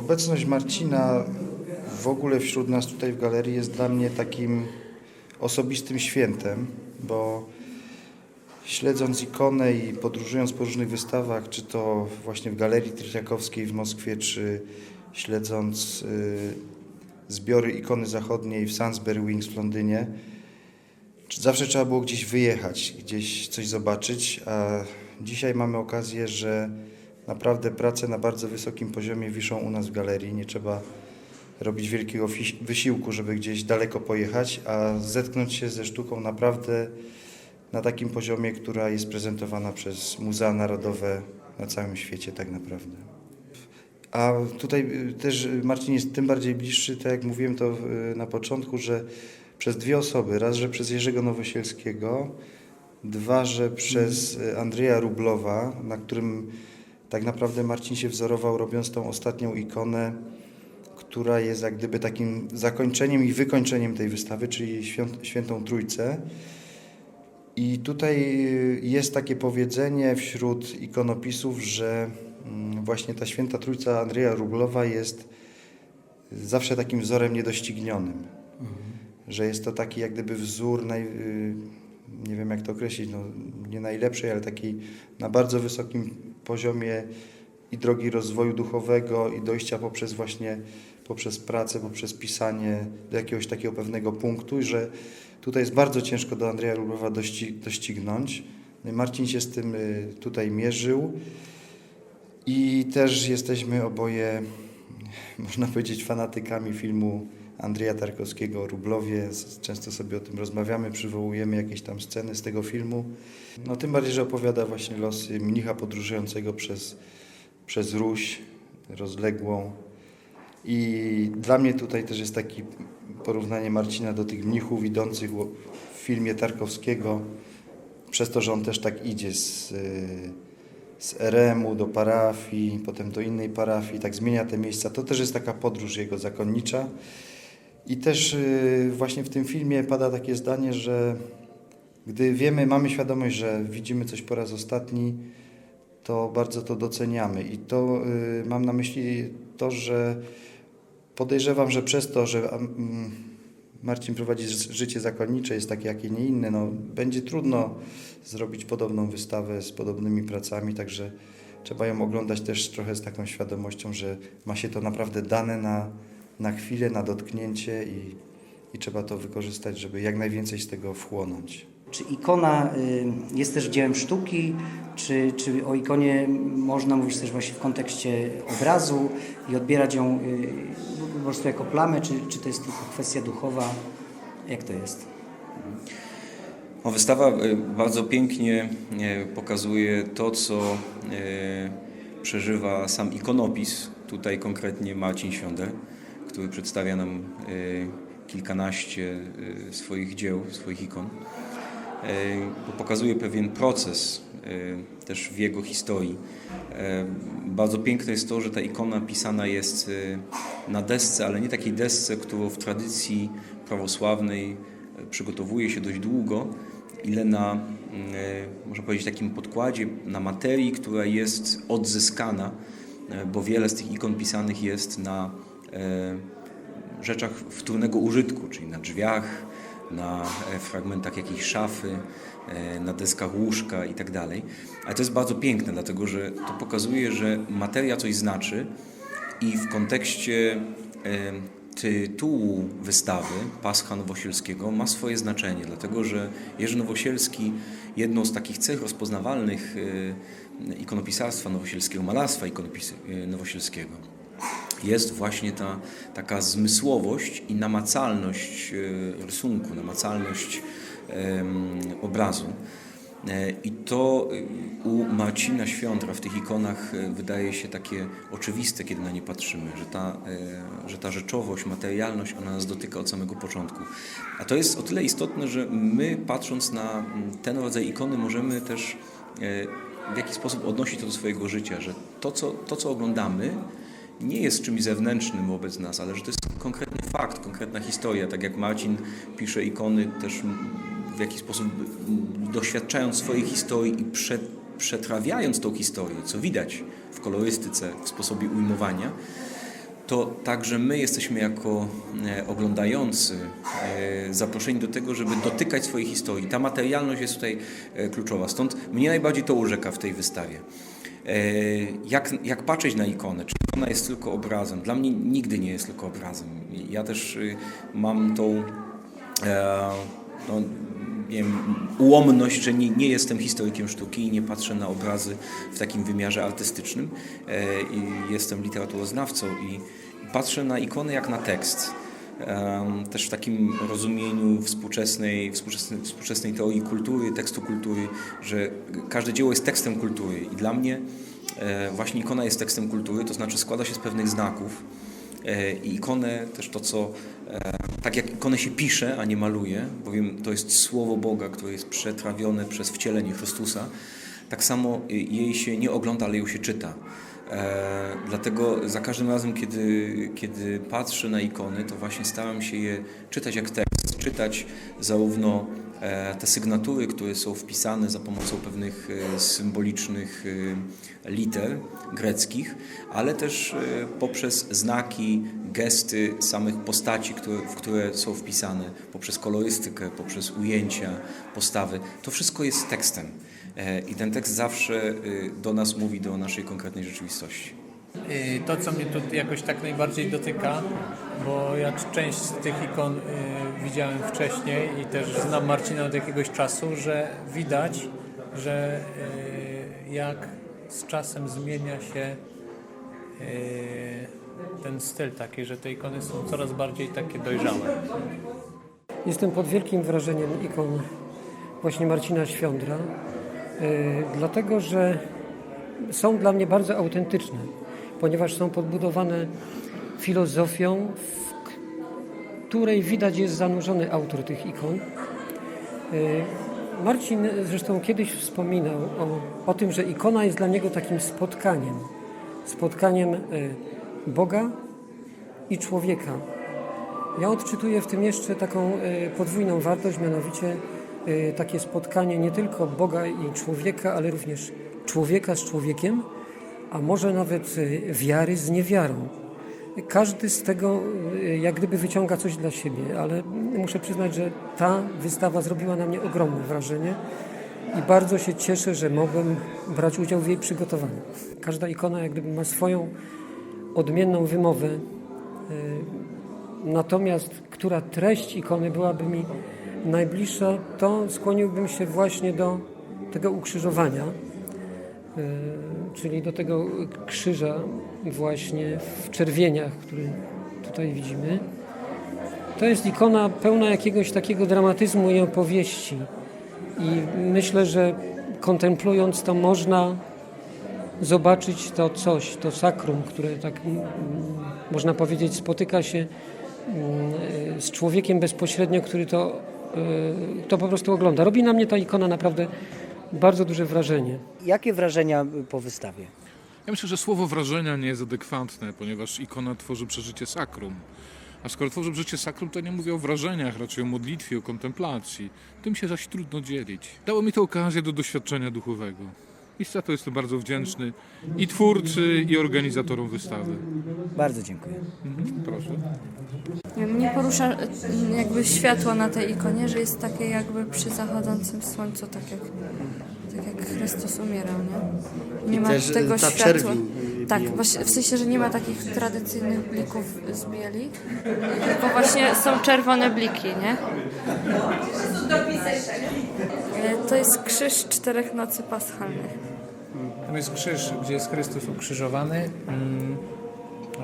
Obecność Marcina w ogóle wśród nas tutaj w galerii jest dla mnie takim osobistym świętem, bo śledząc ikonę i podróżując po różnych wystawach, czy to właśnie w Galerii Tryciakowskiej w Moskwie, czy śledząc y, zbiory ikony zachodniej w Sainsbury Wings w Londynie, zawsze trzeba było gdzieś wyjechać, gdzieś coś zobaczyć, a dzisiaj mamy okazję, że naprawdę prace na bardzo wysokim poziomie wiszą u nas w galerii. Nie trzeba robić wielkiego wysiłku, żeby gdzieś daleko pojechać, a zetknąć się ze sztuką naprawdę na takim poziomie, która jest prezentowana przez Muzea Narodowe na całym świecie tak naprawdę. A tutaj y, też y, Marcin jest tym bardziej bliższy, tak jak mówiłem to y, na początku, że przez dwie osoby. Raz, że przez Jerzego Nowosielskiego, dwa, że przez Andrzeja Rublowa, na którym tak naprawdę Marcin się wzorował, robiąc tą ostatnią ikonę, która jest jak gdyby takim zakończeniem i wykończeniem tej wystawy, czyli świąt, Świętą Trójcę. I tutaj jest takie powiedzenie wśród ikonopisów, że mm, właśnie ta Święta Trójca Andrzeja Rublowa jest zawsze takim wzorem niedoścignionym. Że jest to taki jak gdyby wzór, naj, y, nie wiem jak to określić, no, nie najlepszej, ale taki na bardzo wysokim poziomie i drogi rozwoju duchowego i dojścia poprzez właśnie poprzez pracę, poprzez pisanie do jakiegoś takiego pewnego punktu że tutaj jest bardzo ciężko do Andrzeja dości, doścignąć. Marcin się z tym y, tutaj mierzył i też jesteśmy oboje, można powiedzieć, fanatykami filmu Andrzeja Tarkowskiego o Rublowie. Często sobie o tym rozmawiamy, przywołujemy jakieś tam sceny z tego filmu. No tym bardziej, że opowiada właśnie losy mnicha podróżującego przez, przez Ruś rozległą. I dla mnie tutaj też jest takie porównanie Marcina do tych mnichów idących w filmie Tarkowskiego, przez to, że on też tak idzie z, z RM-u do parafii, potem do innej parafii, tak zmienia te miejsca. To też jest taka podróż jego zakonnicza. I też y, właśnie w tym filmie pada takie zdanie, że gdy wiemy, mamy świadomość, że widzimy coś po raz ostatni, to bardzo to doceniamy. I to y, mam na myśli to, że podejrzewam, że przez to, że mm, Marcin prowadzi życie zakonnicze, jest takie, jakie nie inne, no, będzie trudno zrobić podobną wystawę z podobnymi pracami, także trzeba ją oglądać też trochę z taką świadomością, że ma się to naprawdę dane na, na chwilę, na dotknięcie i, i trzeba to wykorzystać, żeby jak najwięcej z tego wchłonąć. Czy ikona y, jest też dziełem sztuki, czy, czy o ikonie można mówić też właśnie w kontekście obrazu i odbierać ją y, po prostu jako plamę, czy, czy to jest tylko kwestia duchowa? Jak to jest? No, wystawa e, bardzo pięknie pokazuje to, co przeżywa sam ikonopis, tutaj konkretnie Marcin Świąder, który przedstawia nam e, kilkanaście e, swoich dzieł, swoich ikon. E, bo Pokazuje pewien proces też w jego historii. Bardzo piękne jest to, że ta ikona pisana jest na desce, ale nie takiej desce, którą w tradycji prawosławnej przygotowuje się dość długo, ile na, można powiedzieć, takim podkładzie, na materii, która jest odzyskana, bo wiele z tych ikon pisanych jest na rzeczach wtórnego użytku, czyli na drzwiach, na e, fragmentach jakiejś szafy, e, na deskach łóżka i tak dalej. Ale to jest bardzo piękne, dlatego że to pokazuje, że materia coś znaczy i w kontekście e, tytułu wystawy Pascha Nowosielskiego ma swoje znaczenie, dlatego że Jerzy Nowosielski jedną z takich cech rozpoznawalnych e, ikonopisarstwa nowosielskiego, malarstwa ikonopis e, nowosielskiego jest właśnie ta taka zmysłowość i namacalność e, rysunku, namacalność obrazu. E, I to e, u Marcina Świątra w tych ikonach wydaje się takie oczywiste, kiedy na nie patrzymy, że ta, że ta rzeczowość, materialność, ona nas dotyka od samego początku. A to jest o tyle istotne, że my patrząc na ten rodzaj ikony możemy też w jakiś sposób odnosić to do swojego życia, że to, co, to, co oglądamy, nie jest czymś zewnętrznym wobec nas, ale że to jest konkretny fakt, konkretna historia. Tak jak Marcin pisze ikony też w jakiś sposób doświadczając swojej historii i prze, przetrawiając tą historię, co widać w kolorystyce, w sposobie ujmowania, to także my jesteśmy jako e, oglądający e, zaproszeni do tego, żeby dotykać swojej historii. Ta materialność jest tutaj e, kluczowa. Stąd mnie najbardziej to urzeka w tej wystawie. E, Jak, jak patrzeć na ikonę? Czy ona jest tylko obrazem? Dla mnie nigdy nie jest tylko obrazem. Ja też y, mam tą e, no, wiem, ułomność, że nie, nie jestem historykiem sztuki i nie patrzę na obrazy w takim wymiarze artystycznym e, jestem literaturoznawcą i patrzę na ikony jak na tekst. Też w takim rozumieniu współczesnej, współczesnej, współczesnej teorii kultury, tekstu kultury, że każde dzieło jest tekstem kultury i dla mnie e, właśnie ikona jest tekstem kultury, to znaczy składa się z pewnych znaków E, I ikonę też to, co e, tak jak ikonę się pisze, a nie maluje, bowiem to jest słowo Boga, które jest przetrawione przez wcielenie Chrystusa, tak samo jej się nie ogląda, ale ją się czyta. E, Dlatego za każdym razem, kiedy, kiedy patrzę na ikony, to właśnie staram się je czytać jak tekst, czytać zarówno te sygnatury, które są wpisane za pomocą pewnych e, symbolicznych e, liter greckich, ale też e, poprzez znaki, gesty samych postaci, które, w które są wpisane, poprzez kolorystykę, poprzez ujęcia, postawy. To wszystko jest tekstem. E, I ten tekst zawsze e, do nas mówi, do naszej konkretnej rzeczywistości. Y, To, co mnie tu jakoś tak najbardziej dotyka, bo ja część z tych ikon y, widziałem wcześniej i też znam Marcina od jakiegoś czasu, że widać, że y, jak z czasem zmienia się ten styl taki, że te ikony są coraz bardziej takie dojrzałe. Jestem pod wielkim wrażeniem ikon właśnie Marcina Świądra, dlatego że są dla mnie bardzo autentyczne, ponieważ są podbudowane filozofią, w której widać jest zanurzony autor tych ikon. Yy, Marcin zresztą kiedyś wspominał o, o tym, że ikona jest dla niego takim spotkaniem. Spotkaniem yy, Boga i człowieka. Ja odczytuję w tym jeszcze taką e, podwójną wartość, mianowicie e, takie spotkanie nie tylko Boga i człowieka, ale również człowieka z człowiekiem, a może nawet e, wiary z niewiarą. Każdy z tego e, jak gdyby wyciąga coś dla siebie, ale muszę przyznać, że ta wystawa zrobiła na mnie ogromne wrażenie i bardzo się cieszę, że mogłem brać udział w jej przygotowaniu. Każda ikona jak gdyby ma swoją odmienną wymowę, Natomiast która treść ikony byłaby mi najbliższa, to skłoniłbym się właśnie do tego ukrzyżowania, czyli do tego krzyża właśnie w czerwieniach, który tutaj widzimy. To jest ikona pełna jakiegoś takiego dramatyzmu i opowieści. I myślę, że kontemplując to można zobaczyć to coś, to sakrum, które tak mm, można powiedzieć spotyka się mm, z człowiekiem bezpośrednio, który to, y, to po prostu ogląda. Robi na mnie ta ikona naprawdę bardzo duże wrażenie. Jakie wrażenia po wystawie? Ja myślę, że słowo wrażenia nie jest adekwatne, ponieważ ikona tworzy przeżycie sakrum. A skoro tworzy przeżycie sakrum, to nie mówię o wrażeniach, raczej o modlitwie, o kontemplacji. Tym się zaś trudno dzielić. Dało mi to okazję do doświadczenia duchowego. I za to jestem bardzo wdzięczny i twórcy, i organizatorom wystawy. Bardzo dziękuję. Mhm, proszę. Mnie porusza mm, jakby światło na tej ikonie, że jest takie jakby przy zachodzącym słońcu, tak jak, tak jak Chrystus umierał, nie? Nie ma też, tego e, ta światła. e, Tak, właśnie, w sensie, że nie ma takich tradycyjnych blików z bieli, tylko właśnie są czerwone bliki, nie? E, To jest krzyż czterech nocy paschalnych. Tam jest krzyż, gdzie jest Chrystus ukrzyżowany. Mm,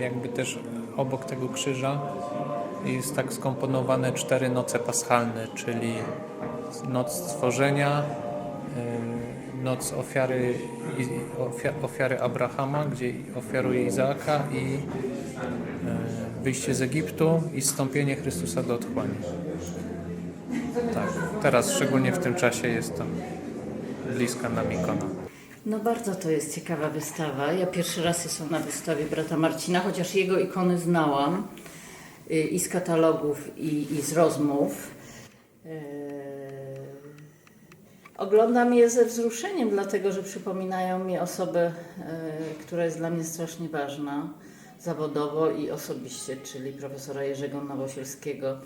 Jakby też obok tego krzyża jest tak skomponowane cztery noce paschalne, czyli noc stworzenia, y, noc ofiary, ofiary Abrahama, gdzie ofiaruje Izaaka i y, wyjście z Egiptu i zstąpienie Chrystusa do otchłani. Tak, teraz szczególnie w tym czasie jest to bliska nam ikona. No bardzo to jest ciekawa wystawa. Ja pierwszy raz jestem na wystawie brata Marcina, chociaż jego ikony znałam y, i z katalogów, i, i z rozmów. Eee, Oglądam je ze wzruszeniem, dlatego że przypominają mi osobę, e, która jest dla mnie strasznie ważna. zawodowo i osobiście, czyli profesora Jerzego Nowosielskiego,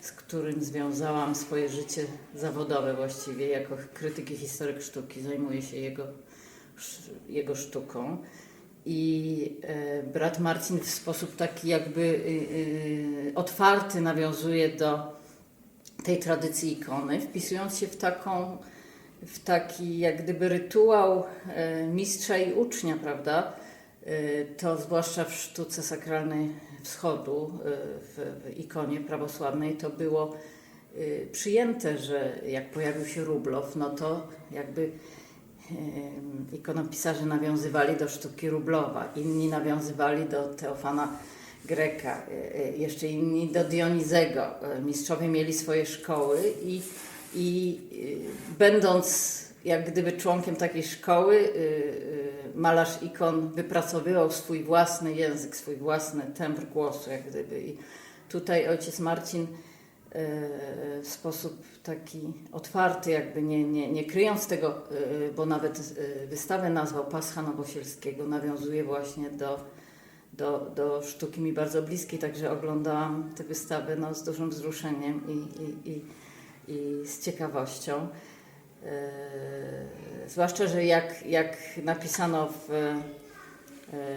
z którym związałam swoje życie zawodowe właściwie. Jako krytyk i historyk sztuki zajmuję się jego, jego sztuką. I e, brat Marcin w sposób taki jakby y, y, otwarty nawiązuje do tej tradycji ikony, wpisując się w taką w taki jak gdyby rytuał e, mistrza i ucznia, prawda? E, To zwłaszcza w sztuce sakralnej wschodu, w, ikonie prawosławnej, to było przyjęte, że jak pojawił się Rublow, no to jakby ikonopisarze nawiązywali do sztuki Rublowa, inni nawiązywali do Teofana Greka, e, e, jeszcze inni do Dionizego. E, Mistrzowie mieli swoje szkoły i, i będąc jak gdyby członkiem takiej szkoły, malarz ikon wypracowywał swój własny język, swój własny tembr głosu, jak gdyby. I tutaj ojciec Marcin w sposób taki otwarty, jakby nie, nie, nie kryjąc tego, e, bo nawet e, wystawę nazwał Pascha Nowosielskiego, nawiązuje właśnie do, do, do sztuki mi bardzo bliskiej, także oglądałam tę wystawę no, z dużym wzruszeniem i, i, i, i z ciekawością. E, zwłaszcza, że jak, jak napisano w, e,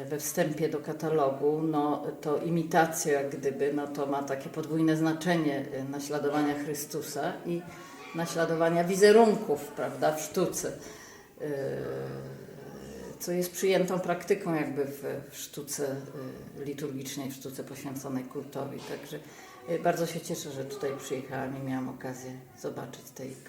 we wstępie do katalogu, no, to imitacja jak gdyby, no, to ma takie podwójne znaczenie e, naśladowania Chrystusa i naśladowania wizerunków, prawda, w sztuce. E, co jest przyjętą praktyką jakby w, sztuce liturgicznej, w sztuce poświęconej kultowi. Także bardzo się cieszę, że tutaj przyjechałam i miałam okazję zobaczyć te ikony.